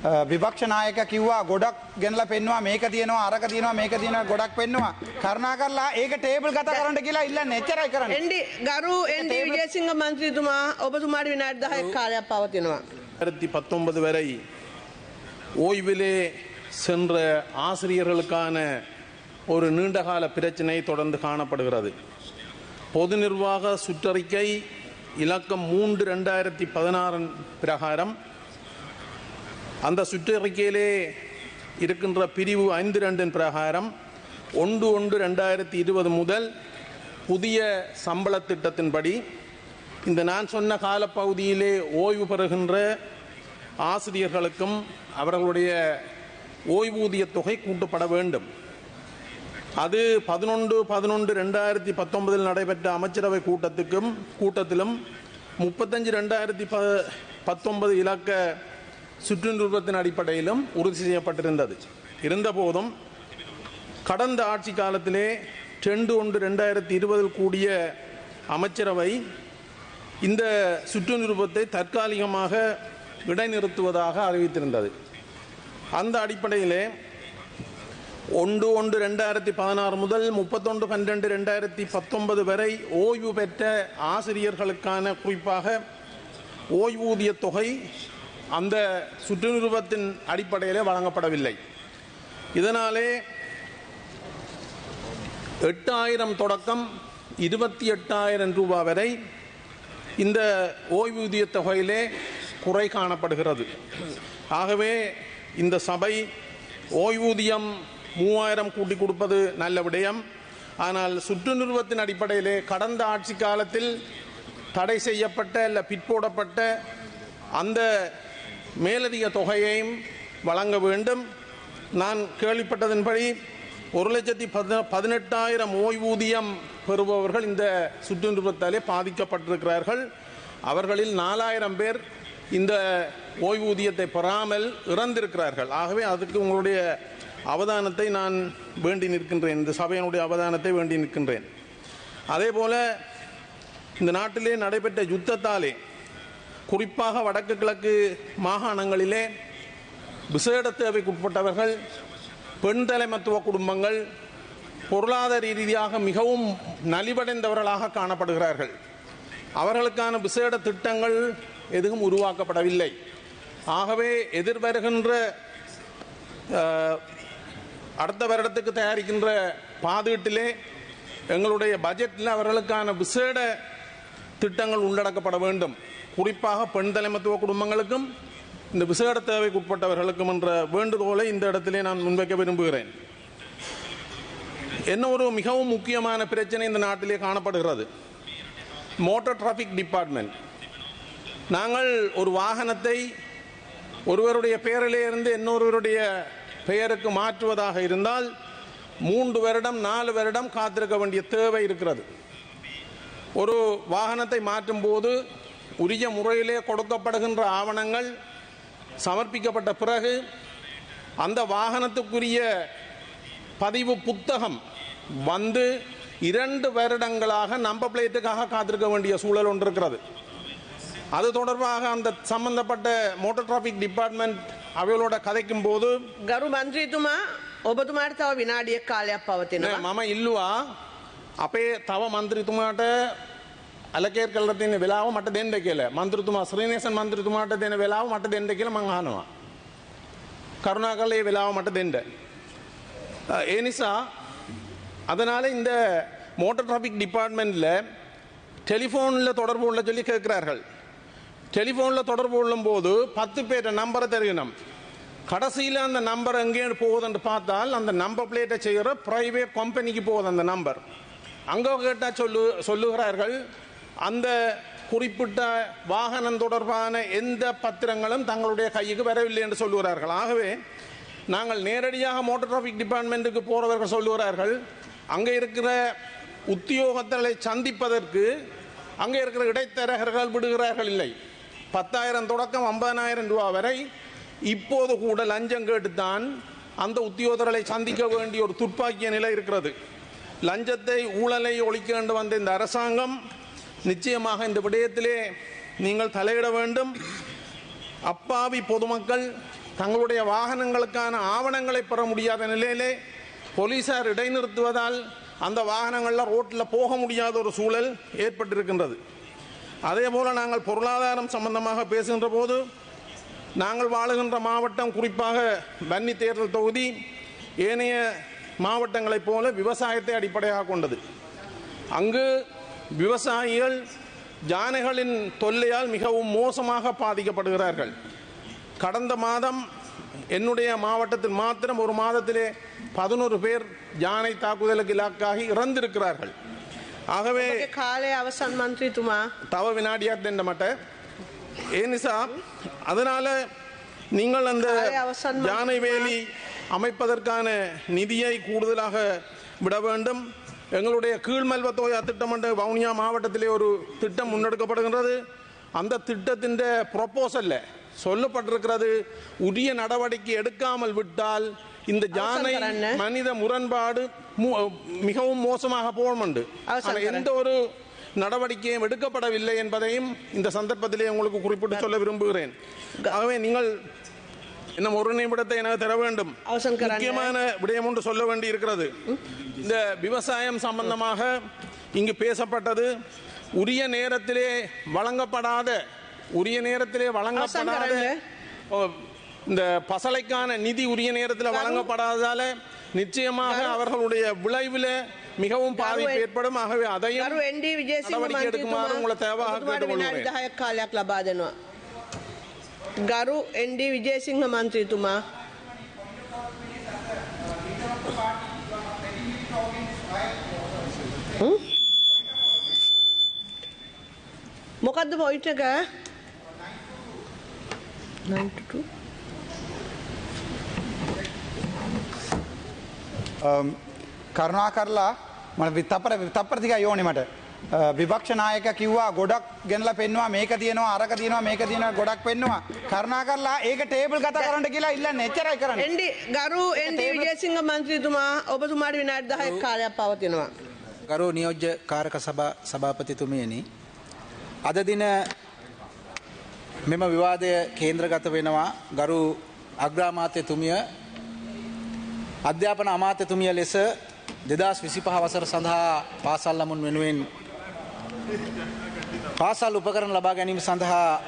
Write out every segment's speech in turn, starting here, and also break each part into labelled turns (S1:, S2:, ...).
S1: අ, විපක්ෂ නායක කිව්වා ගොඩක් ගෙනලා පෙන්නවා මේක තියෙනවා අරක තියෙනවා මේක තියෙනවා ගොඩක් පෙන්නවා කරුණා කරලා ඒක ටේබල් කතා කරන්න කියලා ඉල්ලන්නේ එච්චරයි කරන්නේ
S2: එන්ඩි ගරු එන්ඩි විජේසිංහ මන්ත්‍රීතුමා ඔබතුමාට විනාඩි 10ක් කාලයක් පවතිනවා.
S3: ரெண்டாயிரத்தி பத்தொன்பது வரை ஓய்விலே சென்ற ஆசிரியர்களுக்கான ஒரு நீண்டகால பிரச்சினை தொடர்ந்து காணப்படுகிறது பொது நிர்வாக சுற்றறிக்கை இலக்கம் மூன்று ரெண்டாயிரத்தி பதினாறு பிரகாரம் அந்த சுற்றறிக்கையிலே இருக்கின்ற பிரிவு ஐந்து ரெண்டின் பிரகாரம் ஒன்று ஒன்று ரெண்டாயிரத்தி இருபது முதல் புதிய சம்பள திட்டத்தின்படி இந்த நான் சொன்ன காலப்பகுதியிலே ஓய்வு பெறுகின்ற ஆசிரியர்களுக்கும் அவர்களுடைய ஓய்வூதிய தொகை கூட்டப்பட வேண்டும். அது பதினொன்று பதினொன்று ரெண்டாயிரத்தி பத்தொன்பதில் நடைபெற்ற அமைச்சரவை கூட்டத்துக்கும் கூட்டத்திலும் முப்பத்தஞ்சு ரெண்டாயிரத்தி ப பத்தொன்பது இலக்க சுற்றுநிறுவத்தின் அடிப்படையிலும் உறுதி செய்யப்பட்டிருந்தது. இருந்தபோதும் கடந்த ஆட்சி காலத்திலே ரெண்டு ஒன்று ரெண்டாயிரத்தி இருபதில் கூடிய அமைச்சரவை இந்த சுற்று நிருபத்தை தற்காலிகமாக இடைநிறுத்துவதாக அறிவித்திருந்தது. அந்த அடிப்படையிலே ஒன்று ஒன்று ரெண்டாயிரத்தி பதினாறு முதல் முப்பத்தொன்று பன்னிரெண்டு ரெண்டாயிரத்தி பத்தொன்பது வரை ஓய்வு பெற்ற ஆசிரியர்களுக்கான குறிப்பாக ஓய்வூதிய தொகை அந்த சுற்றுநிருபத்தின் அடிப்படையிலே வழங்கப்படவில்லை. இதனாலே எட்டாயிரம் தொடக்கம் இருபத்தி எட்டாயிரம் ரூபாய் வரை இந்த ஓய்வூதிய தொகையிலே குறை காணப்படுகிறது. ஆகவே இந்த சபை ஓய்வூதியம் மூவாயிரம் கூட்டி கொடுப்பது நல்ல விடயம். ஆனால் சுற்று நிறுவத்தின் அடிப்படையிலே கடந்த ஆட்சி காலத்தில் தடை செய்யப்பட்ட இல்லை பிற்போடப்பட்ட அந்த மேலதிக தொகையையும் வழங்க வேண்டும். நான் கேள்விப்பட்டதன்படி ஒரு லட்சத்தி பதினெட்டாயிரம் ஓய்வூதியம் பெறுபவர்கள் இந்த சுற்றுநிறுவத்தாலே பாதிக்கப்பட்டிருக்கிறார்கள். அவர்களில் நாலாயிரம் பேர் இந்த ஓய்வூதியத்தை பெறாமல் இறந்திருக்கிறார்கள். ஆகவே அதுக்கு உங்களுடைய அவதானத்தை நான் வேண்டி நிற்கின்றேன். இந்த சபையினுடைய அவதானத்தை வேண்டி நிற்கின்றேன். அதே போல இந்த நாட்டிலே நடைபெற்ற யுத்தத்தாலே குறிப்பாக வடக்கு கிழக்கு மாகாணங்களிலே விசேட தேவைக்குட்பட்டவர்கள் பெண் தலைமத்துவ குடும்பங்கள் பொருளாதார ரீதியாக மிகவும் நலிவடைந்தவர்களாக காணப்படுகிறார்கள். அவர்களுக்கான விசேட திட்டங்கள் எதுவும் உருவாக்கப்படவில்லை. ஆகவே எதிர்வருகின்ற அடுத்த வருடத்துக்கு தயாரிக்கின்ற பாதீட்டிலே எங்களுடைய பட்ஜெட்டில் அவர்களுக்கான விசேட திட்டங்கள் உள்ளடக்கப்பட வேண்டும். குறிப்பாக பெண் தலைமத்துவ குடும்பங்களுக்கும் இந்த விசேட தேவைக்கு உட்பட்டவர்களுக்கும் என்ற வேண்டுகோளை இந்த இடத்திலே நான் முன்வைக்க விரும்புகிறேன். என்ன ஒரு மிகவும் முக்கியமான பிரச்சனை இந்த நாட்டிலே காணப்படுகிறது. Motor traffic department. நாங்கள் ஒரு வாகனத்தை ஒருவருடைய பெயரிலே இருந்து இன்னொருவருடைய பெயருக்கு மாற்றுவதாக இருந்தால் மூன்று வருடம் நாலு வருடம் காத்திருக்க வேண்டிய தேவை இருக்கிறது. ஒரு வாகனத்தை மாற்றும் போது உரிய முறையிலே கொடுக்கப்படுகின்ற ஆவணங்கள் சமர்ப்பிக்கப்பட்ட பிறகு அந்த வாகனத்துக்குரிய பதிவு புத்தகம் வந்து இரண்டு வருடங்களாக நம்ப பிளேட்டுக்காக காத்திருக்க வேண்டிய சூழல் ஒன்று இருக்கிறது அது தொடர்பாக அந்த சம்பந்தப்பட்ட மோட்டார் டிராஃபிக் டிபார்ட்மெண்ட் அவைகளோட கதைக்கும் போது
S2: ගරු මන්ත්‍රීතුමා ඔබතුමාට තව විනාඩියක් කාලයක් පවතිනවා.
S3: මම ඉල්ලුවා අපේ තව මන්ත්‍රතුමාට අලකේර් කල්ල තියෙන වෙලාව මට දෙන්න කියලා මන්ත්‍රතුමා ශ්‍රීනේසන් මන්ත්‍රතුමාට දෙන වෙලාව මට දෙන්න කියලා මං අහනවා கருணாகர் ඒ වෙලාව මට දෙන්න அஹ், ඒ නිසා அதனால இந்த மோட்டார் டிராஃபிக் டிபார்ட்மெண்ட்ல டெலிஃபோனில் தொடர்பு உள்ள சொல்லி கேட்கிறார்கள் டெலிஃபோனில் தொடர்பு கொள்ளும் போது பத்து பேர் நம்பரை தருகணும் கடைசியில் அந்த நம்பர் எங்கே போகுதுன்னு பார்த்தால் அந்த நம்பர் பிளேட்டை செய்கிற பிரைவேட் கம்பெனிக்கு போகுது அந்த நம்பர் அங்கே கேட்டால் சொல்லு சொல்லுகிறார்கள் அந்த குறிப்பிட்ட வாகனம் தொடர்பான எந்த பத்திரங்களும் தங்களுடைய கைக்கு வரவில்லை என்று சொல்லுகிறார்கள். ஆகவே நாங்கள் நேரடியாக மோட்டார் டிராஃபிக் டிபார்ட்மெண்ட்டுக்கு போகிறவர்கள் சொல்லுகிறார்கள் அங்கே இருக்கிற உத்தியோகத்தர்களை சந்திப்பதற்கு அங்கே இருக்கிற இடைத்தரகர்கள் விடுகிறார்கள் இல்லை. பத்தாயிரம் தொடக்கம் ஐம்பதனாயிரம் ரூபா வரை இப்போது கூட லஞ்சம் கேட்டுத்தான் அந்த உத்தியோகர்களை சந்திக்க வேண்டிய ஒரு துப்பாக்கிய நிலை இருக்கிறது. லஞ்சத்தை ஊழலை ஒழிக்க வேண்டும் வந்த இந்த அரசாங்கம் நிச்சயமாக இந்த விடயத்திலே நீங்கள் தலையிட வேண்டும். அப்பாவி பொதுமக்கள் தங்களுடைய வாகனங்களுக்கான ஆவணங்களை பெற முடியாத நிலையிலே போலீசார் இடைநிறுத்துவதால் அந்த வாகனங்களில் ரோட்டில் போக முடியாத ஒரு சூழல் ஏற்பட்டிருக்கின்றது. அதே போல் நாங்கள் பொருளாதாரம் சம்பந்தமாக பேசுகின்ற போது நாங்கள் வாழுகின்ற மாவட்டம் குறிப்பாக வன்னி தேர்தல் தொகுதி ஏனைய மாவட்டங்களைப் போல விவசாயத்தை அடிப்படையாக கொண்டது. அங்கு விவசாயிகள் யானைகளின் தொல்லையால் மிகவும் மோசமாக பாதிக்கப்படுகிறார்கள். கடந்த மாதம் என்னுடைய மாவட்டத்தில் மாத்திரம் ஒரு மாதத்திலே பதினோரு பேர் யானை தாக்குதலுக்கு இலாக்காகி இறந்திருக்கிறார்கள். ஆகவே
S2: காலை அவசான் மந்திரி துமா
S3: தவ வினாடியா தெண்ட மாட்டேன் ஏனிசா அதனால நீங்கள் அந்த யானை வேலி அமைப்பதற்கான நிதியை கூடுதலாக விட வேண்டும். எங்களுடைய கீழ்மல்வத்தோயா திட்டம் என்ற வவுனியா மாவட்டத்திலே ஒரு திட்டம் முன்னெடுக்கப்படுகின்றது. அந்த திட்டத்தின் ப்ரொப்போசல்ல சொல்லப்பட்டிருக்கிறது உரிய நடவடிக்கை எடுக்காமல் விட்டால் இந்த
S2: கரண்ணே.
S3: மனித முரண்பாடு மிகவும் மோசமாக போகும் உண்டு
S2: அவசரம்
S3: ஆனால் எந்த ஒரு நடவடிக்கையும் எடுக்கப்படவில்லை என்பதையும் இந்த சந்தர்ப்பத்திலே உங்களுக்கு குறிப்பிட்டு சொல்ல விரும்புகிறேன். ஆகவே நீங்கள் இன்னும் ஒரு நிமிடத்தை எனக்கு தர வேண்டும். முக்கியமான விடயம் ஒன்று சொல்ல வேண்டி இருக்கிறது இந்த விவசாயம் சம்பந்தமாக இங்கு பேசப்பட்டது. உரிய நேரத்திலே வழங்கப்படாத உரிய நேரத்திலே வழங்கப்படாத இந்த பசலைக்கான நிதி உரிய நேரத்தில் வழங்கப்படாததால நிச்சயமாக அவர்களுடைய விளைவில் மிகவும் பாதிப்பு ஏற்படும். ஆகவே அதையும் நடவடிக்கை எடுக்குமாறு உங்களை தேவையாக கேட்டுக்கொள்கிறேன்.
S2: ගරු එන්ඩ විජේසිංහ මන්ත්‍රීතුමා හ්ම්? මොකක්ද පොයිට් එක? 92
S1: කරුණා කරලා මට විතපර විතප්‍රතික යෝනි මට අ, විපක්ෂ නායක කිව්වා ගොඩක් ගෙනලා පෙන්නවා මේක තියෙනවා අරක තියෙනවා මේක තියෙනවා ගොඩක් පෙන්නවා. කරුණා කරලා ඒක ටේබල් කතා කරන්න කියලා ඉල්ලන්නේ. එච්චරයි කරන්නේ.
S2: එන්ඩි ගරු එන්ඩ විජේසිංහ මන්ත්‍රීතුමා ඔබතුමාට විනාඩි 10ක් කාලයක් පවතිනවා.
S4: ගරු නියෝජ්‍ය කාරක සභා සභාපතිතුමියනි. අද දින මෙම විවාදය කේන්ද්‍රගත වෙනවා. ගරු අග්‍රාමාත්‍යතුමිය අධ්‍යාපන අමාත්‍යතුමිය ලෙස දෙදස් විසිපහ වසර සඳහා පාසල් ලමුන් වෙනුවෙන් පාසල් උපකරණ ලබා ගැනීම සඳහා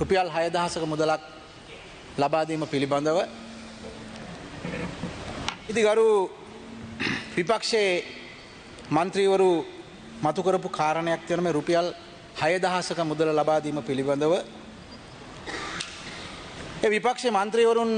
S4: රුපියල් 6000ක මුදලක් ලබා දීම පිළිබඳව ඉතිගරු විපක්ෂයේ മന്ത്രിවරු මතු කරපු කාරණයක් තියෙන මේ රුපියල් 6000ක මුදල ලබා දීම පිළිබඳව. ඒ විපක්ෂයේ മന്ത്രിවරුන්